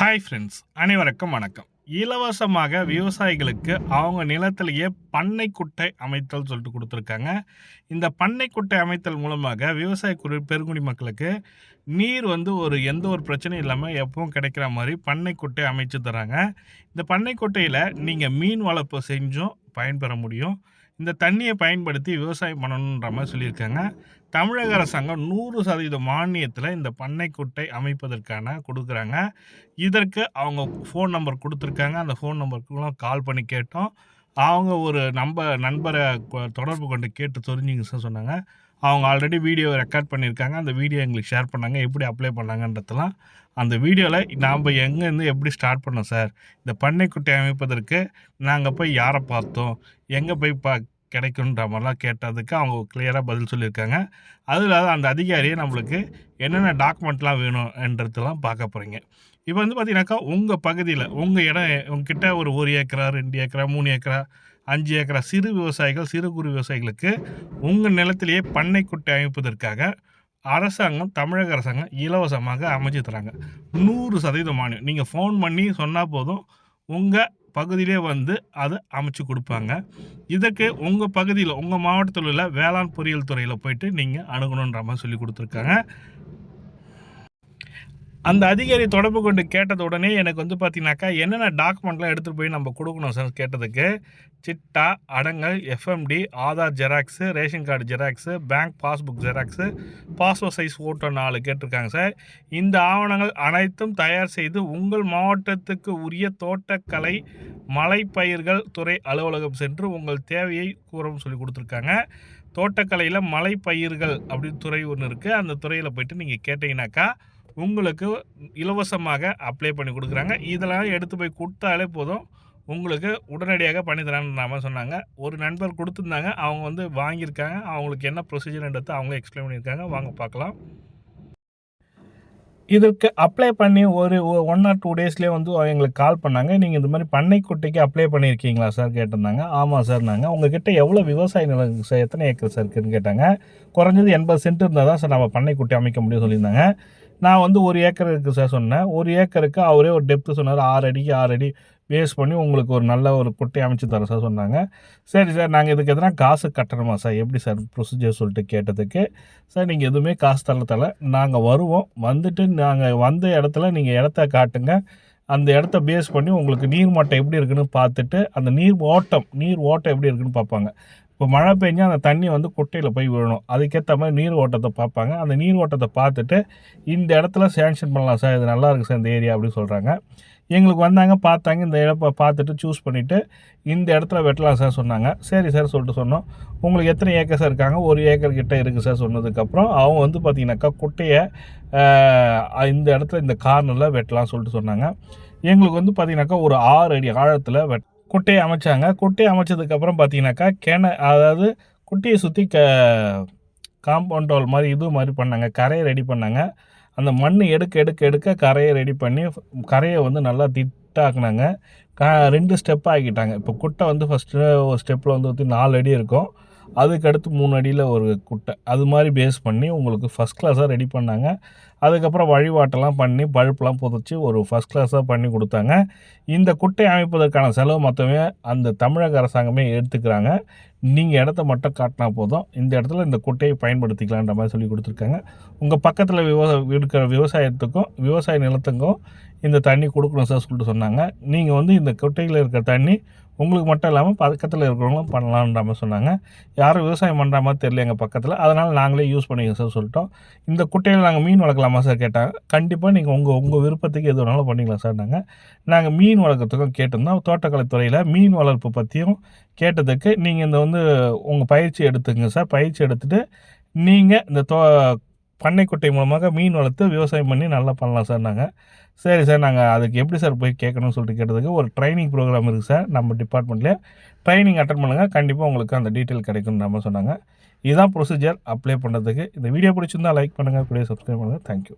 Hi friends அனைவருக்கும் வணக்கம். இலவசமாக விவசாயிகளுக்கு அவங்க நிலத்திலேயே பண்ணை குட்டை அமைத்தல் சொல்லிட்டு கொடுத்துருக்காங்க. இந்த பண்ணை குட்டை அமைத்தல் மூலமாக விவசாய குறு பெருங்குடி மக்களுக்கு நீர் வந்து ஒரு எந்த ஒரு பிரச்சனையும் இல்லாமல் எப்பவும் கிடைக்கிற மாதிரி பண்ணை குட்டை அமைச்சு தராங்க. இந்த பண்ணை குட்டையில் நீங்கள் மீன் வளர்ப்பு செஞ்சும் பயன்பெற முடியும். இந்த தண்ணியை பயன்படுத்தி விவசாயம் பண்ணணுன்ற மாதிரி சொல்லியிருக்காங்க. தமிழக அரசாங்கம் நூறு சதவீத மானியத்தில் இந்த பண்ணைக்குட்டை அமைப்பதற்கான கொடுக்குறாங்க. இதற்கு அவங்க ஃபோன் நம்பர் கொடுத்துருக்காங்க. அந்த ஃபோன் நம்பருக்குலாம் கால் பண்ணி கேட்டோம். அவங்க ஒரு நம்ப நண்பரை தொடர்பு கொண்டு கேட்டு தெரிஞ்சுங்க சார் சொன்னாங்க. அவங்க ஆல்ரெடி வீடியோ ரெக்கார்ட் பண்ணியிருக்காங்க. அந்த வீடியோ எங்களுக்கு ஷேர் பண்ணாங்க. எப்படி அப்ளை பண்ணாங்கன்றதெல்லாம் அந்த வீடியோவில் நாம் எங்கேருந்து எப்படி ஸ்டார்ட் பண்ணோம் சார் இந்த பண்ணைக்குட்டை அமைப்பதற்கு நாங்கள் போய் யாரை பார்த்தோம்? எங்கே போய் பா கிடைக்குன்ற மாதிரிலாம் கேட்டதுக்கு அவங்க கிளியராக பதில் சொல்லியிருக்காங்க. அது இல்லாத அந்த அதிகாரியை நம்மளுக்கு என்னென்ன டாக்குமெண்ட்லாம் வேணும்ன்றதெல்லாம் பார்க்க போகிறீங்க இப்போ வந்து பார்த்தீங்கன்னாக்கா உங்கள் பகுதியில் உங்கள் இடம் உங்ககிட்ட ஒரு ஒரு ஏக்கரா ரெண்டு ஏக்கரா மூணு ஏக்கரா அஞ்சு ஏக்கரா சிறு விவசாயிகள் சிறு குறு விவசாயிகளுக்கு உங்கள் நிலத்திலேயே பண்ணை குட்டை அமைப்பதற்காக அரசாங்கம் தமிழக அரசாங்கம் இலவசமாக அமைச்சு தராங்க. நூறு சதவீதம் மானியம். நீங்கள் ஃபோன் பண்ணி சொன்னால் போதும் உங்கள் பகுதியிலே வந்து அதை அமைச்சு கொடுப்பாங்க. இதற்கு உங்கள் பகுதியில் உங்கள் மாவட்டத்தில் உள்ள வேளாண் பொறியியல் துறையில் போயிட்டு நீங்கள் அணுகணுன்ற மாதிரி சொல்லி கொடுத்துருக்காங்க. அந்த அதிகாரி தொடர்பு கொண்டு கேட்டது உடனே எனக்கு வந்து பார்த்தீங்கன்னாக்கா என்னென்ன டாக்குமெண்ட்லாம் எடுத்துகிட்டு போய் நம்ம கொடுக்கணும் சார் கேட்டதுக்கு? சிட்டா அடங்கல் FMT Aadhaar xerox ration card xerox bank passbook xerox passport size photo நாலு கேட்டிருக்காங்க சார். இந்த ஆவணங்கள் அனைத்தும் தயார் செய்து உங்கள் மாவட்டத்துக்கு உரிய தோட்டக்கலை மலைப்பயிர்கள் துறை அலுவலகம் சென்று உங்கள் தேவையை கூறவும் சொல்லி கொடுத்துருக்காங்க. தோட்டக்கலையில் மலைப்பயிர்கள் அப்படின்னு துறை ஒன்று இருக்குது அந்த துறையில் போயிட்டு நீங்கள் கேட்டிங்கனாக்கா உங்களுக்கு இலவசமாக அப்ளை பண்ணி கொடுக்குறாங்க. இதெல்லாம் எடுத்து போய் கொடுத்தாலே போதும். உங்களுக்கு உடனடியாக பண்ணி தரேன்ற மாதிரி சொன்னாங்க. ஒரு நண்பர் கொடுத்துருந்தாங்க. அவங்க வந்து வாங்கியிருக்காங்க. அவங்களுக்கு என்ன ப்ரொசீஜர்ன்றது அவங்க எக்ஸ்பிளைன் பண்ணியிருக்காங்க. வாங்க பார்க்கலாம். இதற்கு அப்ளை பண்ணி ஒரு ஒன் ஆர் டூ டேஸ்லேயே வந்து எங்களுக்கு கால் பண்ணாங்க. நீங்கள் இந்த மாதிரி பண்ணைக்குட்டைக்கு அப்ளை பண்ணியிருக்கீங்களா சார் கேட்டிருந்தாங்க. ஆமாம் சார் நாங்கள் உங்ககிட்ட எவ்வளோ விவசாய நிலம் சார் எத்தனை ஏக்கர் சார் இருக்குன்னு கேட்டாங்க. குறைஞ்சது எண்பது சென்ட் இருந்தால் தான் சார் நம்ம பண்ணைக்குட்டை அமைக்க முடியும் சொல்லியிருந்தாங்க. நான் வந்து ஒரு ஏக்கர் இருக்குது சார் சொன்னேன். ஒரு ஏக்கருக்கு அவரே ஒரு டெப்த்து சொன்னார். ஆறு அடிக்கு ஆறு அடி வேஸ்ட் பண்ணி உங்களுக்கு ஒரு நல்ல ஒரு குட்டை அமைச்சு தர சார் சொன்னாங்க. சரி சார் நாங்கள் இதுக்கு எதனா காசு கட்டணுமா சார் எப்படி சார் ப்ரொசீஜர் சொல்லிட்டு கேட்டதுக்கு? சார் நீங்கள் எதுவுமே காசு தர தரல நாங்கள் வருவோம். வந்துட்டு நாங்கள் வந்த இடத்துல நீங்கள் இடத்த காட்டுங்க. அந்த இடத்த பேஸ் பண்ணி உங்களுக்கு நீர் மட்டம் எப்படி இருக்குன்னு பார்த்துட்டு அந்த நீர் ஓட்டம் நீர் ஓட்டம் எப்படி இருக்குன்னு பார்ப்பாங்க. இப்போ மழை பெஞ்சா அந்த தண்ணி வந்து குட்டையில் போய் விழணும். அதுக்கேற்ற மாதிரி நீர் ஓட்டத்தை பார்ப்பாங்க. அந்த நீர் ஓட்டத்தை பார்த்துட்டு இந்த இடத்துல சேங்ஷன் பண்ணலாம் சார் இது நல்லா இருக்குது சார் இந்த ஏரியா அப்படின்னு சொல்கிறாங்க எங்களுக்கு வந்தாங்க பார்த்தாங்க இந்த இடப்ப பார்த்துட்டு சூஸ் பண்ணிவிட்டு இந்த இடத்துல வெட்டலாம் சார் சொன்னாங்க. சரி சார் சொல்லிட்டு சொன்னோம். உங்களுக்கு எத்தனை ஏக்கர் சார் இருக்காங்க? ஒரு ஏக்கர் கிட்டே இருக்குது சார் சொன்னதுக்கப்புறம் அவங்க வந்து பார்த்தீங்கன்னாக்கா குட்டையை இந்த இடத்துல இந்த கார்னரில் வெட்டலாம் சொல்லிட்டு சொன்னாங்க. எங்களுக்கு வந்து பார்த்தீங்கன்னாக்கா ஒரு ஆறு அடி ஆழத்தில் வெட் குட்டையை அமைச்சாங்க. குட்டையை அமைச்சதுக்கப்புறம் பார்த்தீங்கன்னாக்கா கிண அதாவது குட்டையை சுற்றி க காம்பவுண்ட் வால் மாதிரி இது மாதிரி பண்ணாங்க. கரையை ரெடி பண்ணாங்க. அந்த மண் எடுக்க எடுக்க எடுக்க கரையை ரெடி பண்ணி கரையை வந்து நல்லா திட்டாக்குனாங்க. க ரெண்டு ஸ்டெப் ஆக்கிட்டாங்க. இப்போ குட்டை வந்து ஃபஸ்ட்டு ஒரு ஸ்டெப்பில் வந்து வந்து நாலு அடி இருக்கும். அதுக்கடுத்து மூணு அடியில் ஒரு குட்டை. அது மாதிரி பேஸ் பண்ணி உங்களுக்கு ஃபஸ்ட் கிளாஸாக ரெடி பண்ணாங்க. அதுக்கப்புறம் வழிபாட்டெல்லாம் பண்ணி பழுப்புலாம் புதைச்சி ஒரு ஃபஸ்ட் கிளாஸாக பண்ணி கொடுத்தாங்க. இந்த குட்டை அமைப்பதற்கான செலவு மொத்தமே அந்த தமிழக அரசாங்கமே எடுத்துக்கிறாங்க. நீங்கள் இடத்த மட்டும் காட்டினா போதும். இந்த இடத்துல இந்த குட்டையை பயன்படுத்திக்கலான்ற மாதிரி சொல்லி கொடுத்துருக்காங்க. உங்கள் பக்கத்தில் விவசா இருக்கிற விவசாயத்துக்கும் விவசாய நிலத்துக்கும் இந்த தண்ணி கொடுக்கணும் சார் சொல்லிட்டு சொன்னாங்க. நீங்கள் வந்து இந்த குட்டையில் இருக்கிற தண்ணி உங்களுக்கு மட்டும் இல்லாமல் பக்கத்தில் இருக்கிறவங்களும் பண்ணலான்ற மாதிரி சொன்னாங்க. யாரும் விவசாயம் பண்ணுற மாதிரி தெரியல எங்கள் பக்கத்தில். அதனால் நாங்களே யூஸ் பண்ணிக்க சார் சொல்லிட்டோம். இந்த குட்டையில் நாங்கள் மீன் வளர்க்கலாமா சார் கேட்டாங்க. கண்டிப்பாக நீங்கள் உங்கள் உங்கள் விருப்பத்துக்கு எது வேணாலும் பண்ணிக்கலாம் சார் நாங்கள் நாங்கள் மீன் வளர்க்குறதுக்கும் கேட்டிருந்தோம். தோட்டக்கலைத்துறையில் மீன் வளர்ப்பு பற்றியும் கேட்டதுக்கு நீங்கள் இந்த வந்து வந்து உங்கள் பயிற்சி எடுத்துங்க சார். பயிற்சி எடுத்துகிட்டு நீங்கள் இந்த தோ பண்ணைக்குட்டை மூலமாக மீன் வளர்த்து விவசாயம் பண்ணி நல்லா பண்ணலாம் சார் நாங்கள் சரி சார் நாங்கள் அதுக்கு எப்படி சார் போய் கேட்கணும்னு சொல்லிட்டு கேட்டதுக்கு ஒரு ட்ரைனிங் ப்ரோக்ராம் இருக்குது சார் நம்ம டிபார்ட்மெண்ட்லேயே ட்ரைனிங் அட்டன் பண்ணுங்கள் கண்டிப்பாக உங்களுக்கு அந்த டீட்டெயில் கிடைக்கும்னு நம்ம சொன்னாங்க. இதுதான் ப்ரொசீஜர் அப்ளை பண்ணுறதுக்கு இந்த வீடியோ பிடிச்சிருந்தா லைக் பண்ணுங்கள் அப்படியே சப்ஸ்கிரைப் பண்ணுங்கள் தேங்க்யூ